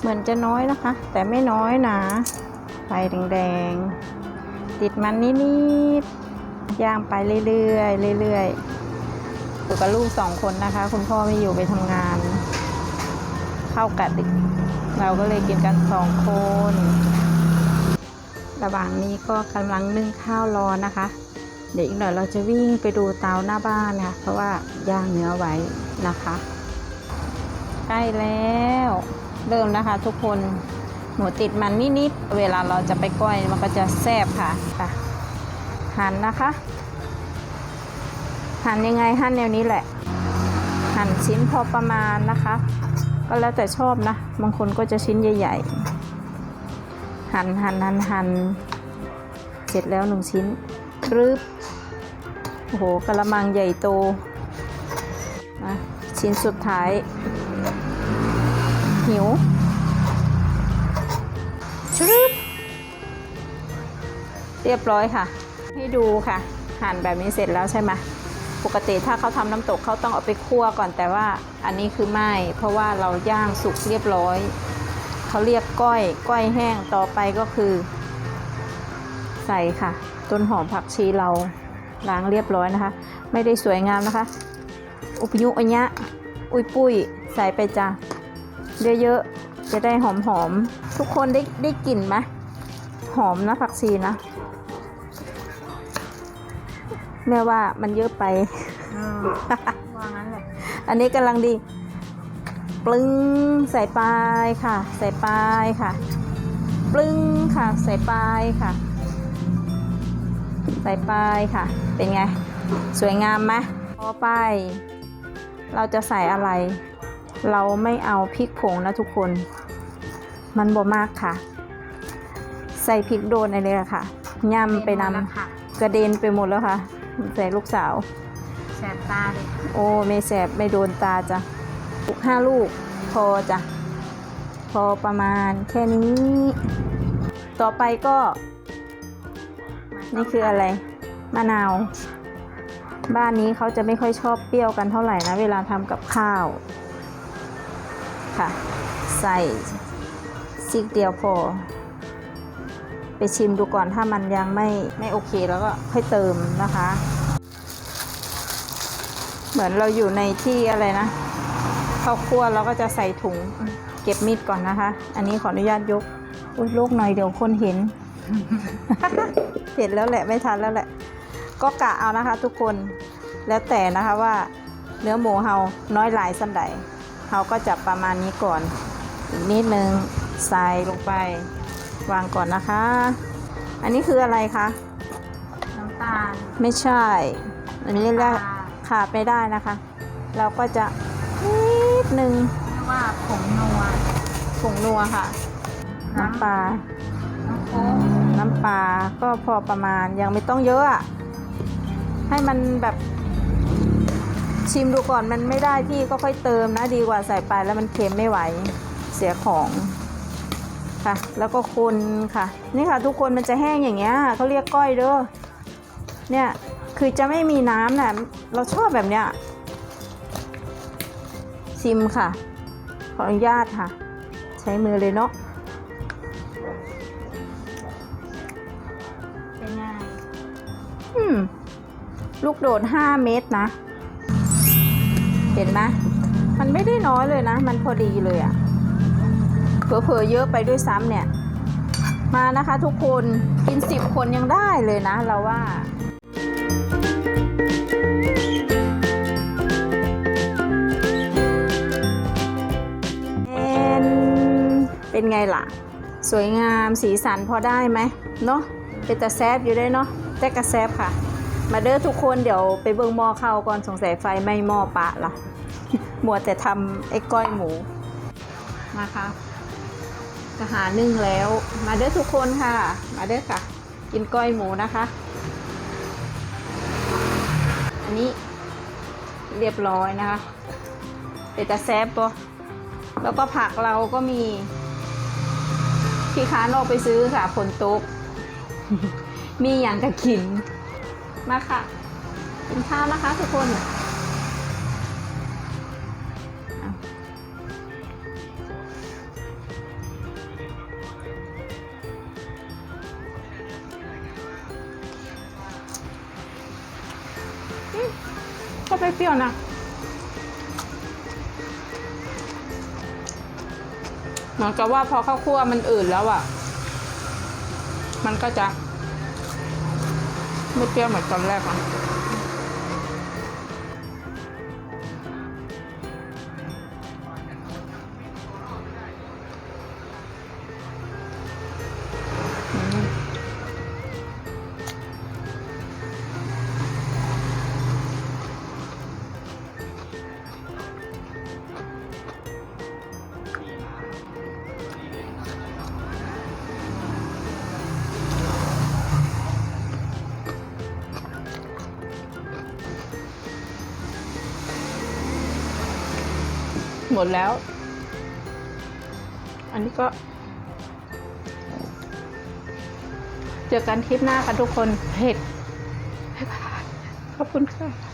เหมือนจะน้อยนะคะ แต่ไม่น้อยนะไฟแดงๆ ติดมันนิดๆ ย่างไปเรื่อยๆ เรื่อยๆอยู่กับลูกสองคนนะคะ คุณพ่อไม่อยู่ไปทำงาน เข้ากะดึกเราก็เลยกินกันสองคน ระหว่างนี้ก็กำลังนึ่งข้าวรอนะคะ เดี๋ยวอีกหน่อยเราจะวิ่งไปดูเตาหน้าบ้านค่ะ เพราะว่าย่างเนื้อไว้นะคะ ใกล้แล้ว เริ่มนะคะทุกคนหนูติดมันนิดๆเวลาเราจะไปก้อยมันก็จะแซ่บค่ะค่ะหั่นนะคะหั่นยังไงหั่นแนวนี้แหละ หั่นชิ้นพอประมาณนะคะ ก็แล้วแต่ชอบนะ บางคนก็จะชิ้นใหญ่ ๆ หั่นหั่นหั่นหั่นเสร็จแล้วหนึ่งชิ้นรึบโอ้โหกระมังใหญ่โตนะชิ้นสุดท้าย หิวชึบเรียบร้อยค่ะ ให้ดูค่ะ หั่นแบบนี้เสร็จแล้วใช่ไหมปกติถ้าเขาทำน้ำตกเขาต้องเอาไปคั่วก่อนแต่ว่าอันนี้คือไม่ เพราะว่าเราย่างสุกเรียบร้อย เขาเรียกก้อยก้อยแห้งต่อไปก็คือ ใส่ค่ะ ต้นหอมผักชีเราล้างเรียบร้อยนะคะ ไม่ได้สวยงามนะคะ อุปยุอัญญะ อุยปุ้ยใส่ไปจ้ะ เยอะๆ จะได้หอมๆ ทุกคนได้ได้กลิ่นไหมหอมนะผักชีนะ แม่ว่ามันเยอะไปว่างั้นแหละ อันนี้กำลังดี ปลึงใส่ปลายค่ะ ใส่ปลายค่ะ ปลึงค่ะ ใส่ปลายค่ะ ใส่ปลายค่ะ เป็นไง สวยงามไหมพอไป เราจะใส่อะไร เราไม่เอาพริกผงนะทุกคน มันบ่มากค่ะ ใส่พริกโดนอะไรเลยค่ะย่ำไปนแล้วค่ะำกระเด็นไปหมดแล้วค่ะ ใส่ลูกสาวแสบตาเลยโอ้ไม่แสบไม่โดนตาจ้ะลูกห้าลูกพอจ้ะพอประมาณแค่นี้ ต่อไปก็ นี่คืออะไร มะนาว บ้านนี้เขาจะไม่ค่อยชอบเปรี้ยวกันเท่าไหร่นะ เวลาทำกับข้าว ค่ะ ใส่ซิกเดียวพอ ไปชิมดูก่อนถ้ามันยังไม่ไม่โอเคแล้วก็ค่อยเติมนะคะ เหมือนเราอยู่ในที่อะไรนะข้าวคั่วเราก็จะใส่ถุงเก็บมีดก่อนนะคะ อันนี้ขออนุญาตยกอุ้ยโลกหน่อยเดี๋ยวคนเห็นเห็นแล้วแหละไม่ทันแล้วแหละ ก็กะเอานะคะทุกคนแล้วแต่นะคะว่าเนื้อหมูเฮาน้อยหลายสันใด เฮาก็จะประมาณนี้ก่อน อีกนิดนึงใส่ลงไป วางก่อนนะคะ อันนี้คืออะไรคะ น้ำตาล ไม่ใช่ อันนี้เรียกปลาขาดไม่ได้นะคะ เราก็จะนิดนึงเรียกว่าผงนัว ผงนัวค่ะ น้ำปลา น้ำโค้กน้ำปลาก็พอประมาณยังไม่ต้องเยอะอะให้มันแบบ ชิมดูก่อนมันไม่ได้ที่ก็ค่อยเติมนะดีกว่าใส่ไปแล้วมันเค็มไม่ไหวเสียของค่ะ แล้วก็คนค่ะ นี่ค่ะทุกคนมันจะแห้งอย่างเงี้ยเขาเรียกก้อยเด้อเนี่ยคือจะไม่มีน้ำน่ะเราชอบแบบเนี้ยชิมค่ะ ขออนุญาตค่ะ ใช้มือเลยเนาะเป็นไงอืมลูกโดด 5 เมตรนะ เห็นไหมมันไม่ได้น้อยเลยนะ มันพอดีเลยอะเผลอๆเยอะไปด้วยซ้ำเนี่ย มานะคะทุกคนกิน 10 คนยังได้เลยนะเราว่าเป็นเป็นไงล่ะ สวยงามสีสันพอได้ไหมเนาะเป็นตะแซบอยู่ได้เนาะแต่กระแซบค่ะ มาเด้อทุกคนเดี๋ยวไปเบิ่งหม้อข้าวก่อนสงสัยไฟไม่หม้อปะละมัวแต่ทำไอ้ก้อยหมูมาค่ะจะหานึ่งแล้ว มาเด้อทุกคนค่ะ มาเด้อค่ะ กินก้อยหมูนะคะ อันนี้เรียบร้อยนะคะเป็นตะแซบปะแล้วก็ผักเราก็มีพี่ค้านออกไปซื้อค่ะฝนตก มีอย่างจะกิน มาค่ะ กินข้าวนะคะทุกคนก็ไม่เปรี้ยวนะเหมือนกับว่าพอข้าวคั่วมันอื่นแล้วอะ่ะ มันก็จะ ไม่เปรี้ยวเหมือนตอนแรกอะ หมดแล้ว อันนี้ก็ เจอกันคลิปหน้าค่ะทุกคนเผ็ดขอบคุณค่ะ